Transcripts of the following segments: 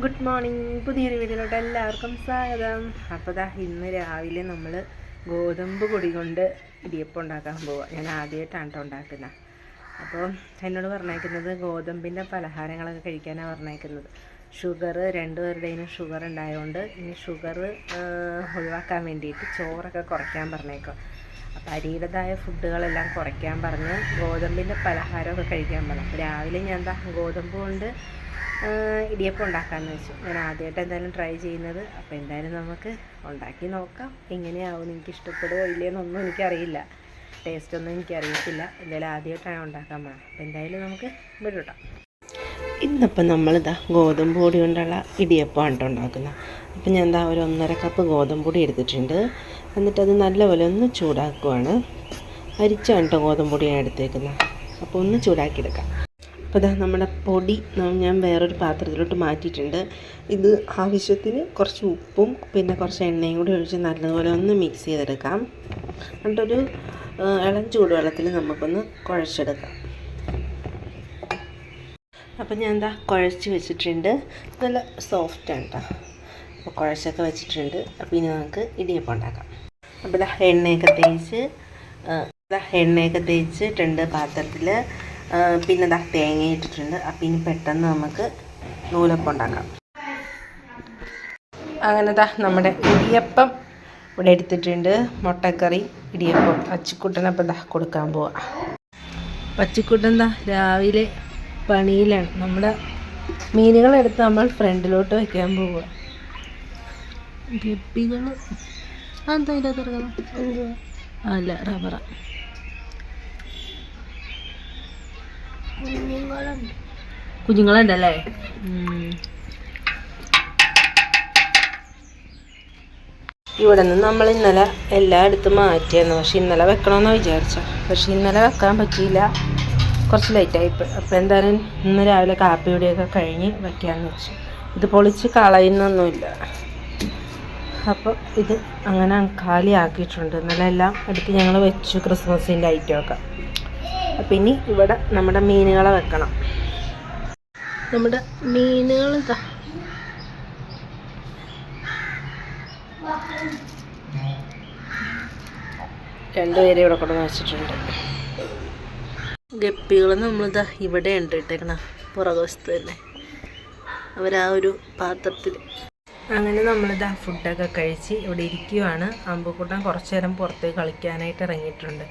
Good morning പുതിയൊരു വീഡിയോയിലോട്ട് എല്ലാവർക്കും സ്വാഗതം. അപ്പോൾ ദാ ഇന്ന് രാവിലെ നമ്മൾ ഗോതമ്പ് പൊടി കൊണ്ട് ഇടിയപ്പം ഉണ്ടാക്കാൻ പോവുക ഞാൻ ആദ്യമായിട്ടാണ് കേട്ടോ ഉണ്ടാക്കുന്നത് അപ്പോൾ എന്നോട് പറഞ്ഞേക്കുന്നത് ഗോതമ്പിന്റെ പലഹാരങ്ങളൊക്കെ കഴിക്കാനാണ് പറഞ്ഞേക്കുന്നത്. ഷുഗർ രണ്ടുപേരുടെയും ഷുഗർ ഉണ്ടായതുകൊണ്ട് ഇനി ഷുഗർ ഒഴിവാക്കാൻ വേണ്ടിയിട്ട് ചോറൊക്കെ കുറയ്ക്കാൻ പറഞ്ഞേക്കും അപ്പോൾ അരിയുടേതായ ഫുഡുകളെല്ലാം കുറയ്ക്കാൻ പറഞ്ഞ് ഗോതമ്പിന്റെ പലഹാരമൊക്കെ കഴിക്കാൻ പറഞ്ഞു. അപ്പോൾ രാവിലെ ഞാൻ എന്താ ഗോതമ്പ് കൊണ്ട് ഇടിയപ്പം ഉണ്ടാക്കാമെന്ന് വെച്ചു. ഞാൻ ആദ്യമായിട്ട് എന്തായാലും ട്രൈ ചെയ്യുന്നത്. അപ്പോൾ എന്തായാലും നമുക്ക് ഉണ്ടാക്കി നോക്കാം. എങ്ങനെയാവും? എനിക്ക് ഇഷ്ടപ്പെടുമോ ഇല്ലയെന്നൊന്നും എനിക്കറിയില്ല. ടേസ്റ്റൊന്നും എനിക്കറിയത്തില്ല. എന്തായാലും ആദ്യമായിട്ടാണ് ഉണ്ടാക്കാൻ പോകുന്നത് അപ്പോൾ എന്തായാലും നമുക്ക് വിടട്ടാം. ഇന്നിപ്പം നമ്മളിതാ ഗോതമ്പ് പൊടി കൊണ്ടുള്ള ഇടിയപ്പമാണ് ഉണ്ടാക്കുന്നത് അപ്പം ഞാൻ എന്താ ഒരു ഒന്നര കപ്പ് ഗോതമ്പ് പൊടി എടുത്തിട്ടുണ്ട്. അത് നല്ലപോലെ ഒന്ന് ചൂടാക്കുവാണ്. അരിച്ചാണ് കേട്ടോ ഗോതമ്പ് പൊടി ഞാൻ എടുത്തേക്കുന്നത്. അപ്പോൾ ഒന്ന് ചൂടാക്കിയെടുക്കാം. അപ്പോൾ ഇതാ നമ്മുടെ പൊടി ഞാൻ വേറൊരു പാത്രത്തിലോട്ട് മാറ്റിയിട്ടുണ്ട്. ഇത് ആവശ്യത്തിന് കുറച്ച് ഉപ്പും പിന്നെ കുറച്ച് എണ്ണയും കൂടി ഒഴിച്ച് നല്ലതുപോലെ ഒന്ന് മിക്സ് ചെയ്തെടുക്കാം. എന്നിട്ടൊരു ഇളം ചൂടുവെള്ളത്തിൽ നമുക്കൊന്ന് കുഴച്ചെടുക്കാം. അപ്പോൾ ഞാൻ എന്താ കുഴച്ച് വെച്ചിട്ടുണ്ട്. നല്ല സോഫ്റ്റാണ് കേട്ടോ അപ്പോൾ കുഴച്ചൊക്കെ വെച്ചിട്ടുണ്ട്. അപ്പോൾ ഇനി നമുക്ക് ഇടിയപ്പം ഉണ്ടാക്കാം. അപ്പോൾ ഇതാ എണ്ണയൊക്കെ തേച്ച് ഇതാ എണ്ണയൊക്കെ തേച്ചിട്ടുണ്ട് പാത്രത്തിൽ. പിന്നെ ഇതാ തേങ്ങ ഇട്ടിട്ടുണ്ട്. അപ്പം ഇനി പെട്ടെന്ന് നമുക്ക് നൂലപ്പം ഉണ്ടാക്കാം. അങ്ങനെ ദാ നമ്മുടെ ഇടിയപ്പം ഇവിടെ എടുത്തിട്ടുണ്ട്. മുട്ടക്കറി ഇടിയപ്പം അച്ചിക്കുട്ടനപ്പം ദാ കൊടുക്കാൻ പോവാം. പച്ചിക്കുട്ടൻ ദാ രാവിലെ പണിയിലാണ്. നമ്മുടെ മീനുകളെടുത്ത് നമ്മൾ ഫ്രണ്ടിലോട്ട് വെക്കാൻ പോവുക ഗപ്പികൾ അതെന്താ ഇതിനകത്ത് അല്ല റബ്ബറ. കുഞ്ഞുങ്ങളുണ്ട്. കുഞ്ഞുങ്ങളുണ്ടല്ലേ? ഇവിടെ നിന്ന് നമ്മൾ ഇന്നലെ എല്ലായിടത്തും മാറ്റിയായിരുന്നു. പക്ഷെ ഇന്നലെ വെക്കണമെന്ന് വിചാരിച്ച. പക്ഷെ ഇന്നലെ വെക്കാൻ പറ്റിയില്ല. കുറച്ച് ലേറ്റായി അപ്പോൾ എന്തായാലും ഇന്ന് രാവിലെ കാപ്പിയുടെയൊക്കെ കഴിഞ്ഞ് വയ്ക്കാമെന്ന് വെച്ചു. ഇത് പൊളിച്ച് കളയുന്നൊന്നുമില്ല. അപ്പോൾ ഇത് അങ്ങനെ കാലിയാക്കിയിട്ടുണ്ട്. ഇന്നലെ എല്ലാം എടുത്ത് ഞങ്ങൾ വെച്ചു ക്രിസ്മസിന്റെ ഐറ്റമൊക്കെ അപ്പം ഇനി ഇവിടെ നമ്മുടെ മീനുകളെ വെക്കണം. നമ്മുടെ മീനുകൾ ഇതാ. രണ്ടുപേരെ ഇവിടെ കൊണ്ടുവന്ന് വെച്ചിട്ടുണ്ട്. ഗപ്പികൾ നമ്മളിതാ ഇവിടെ ഉണ്ട് ഇട്ടേക്കണ പുറകുവശത്ത് തന്നെ. അവർ ആ ഒരു പാത്രത്തിൽ അങ്ങനെ നമ്മളിതാ ഫുഡൊക്കെ കഴിച്ച് ഇവിടെ ഇരിക്കുവാണ്. അമ്പുക്കുട്ടൻ കുറച്ച് നേരം പുറത്തേക്ക് കളിക്കാനായിട്ട് ഇറങ്ങിയിട്ടുണ്ട്.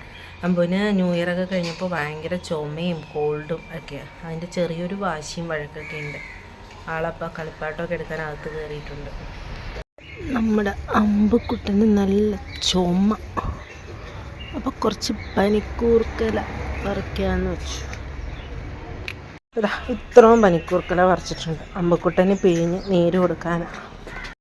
അമ്പുവിന് ന്യൂ ഇയർ ഒക്കെ കഴിഞ്ഞപ്പോൾ ഭയങ്കര ചുമയും കോൾഡും ഒക്കെയാണ് അതിന്റെ ചെറിയൊരു വാശിയും വഴക്കൊക്കെ ഉണ്ട്. ആളപ്പോൾ കളിപ്പാട്ടമൊക്കെ എടുക്കാൻ അകത്ത് കയറിയിട്ടുണ്ട് നമ്മുടെ അമ്പുക്കുട്ടന് നല്ല ചുമ. അപ്പോൾ കുറച്ച് പനിക്കൂർക്കല. പറിക്കാന്ന് വെച്ചു. ഇതാ ഇത്രയും പനിക്കൂർക്കല വരച്ചിട്ടുണ്ട് അമ്പക്കുട്ടന് പിഴിഞ്ഞ് നീര് കൊടുക്കാനാണ്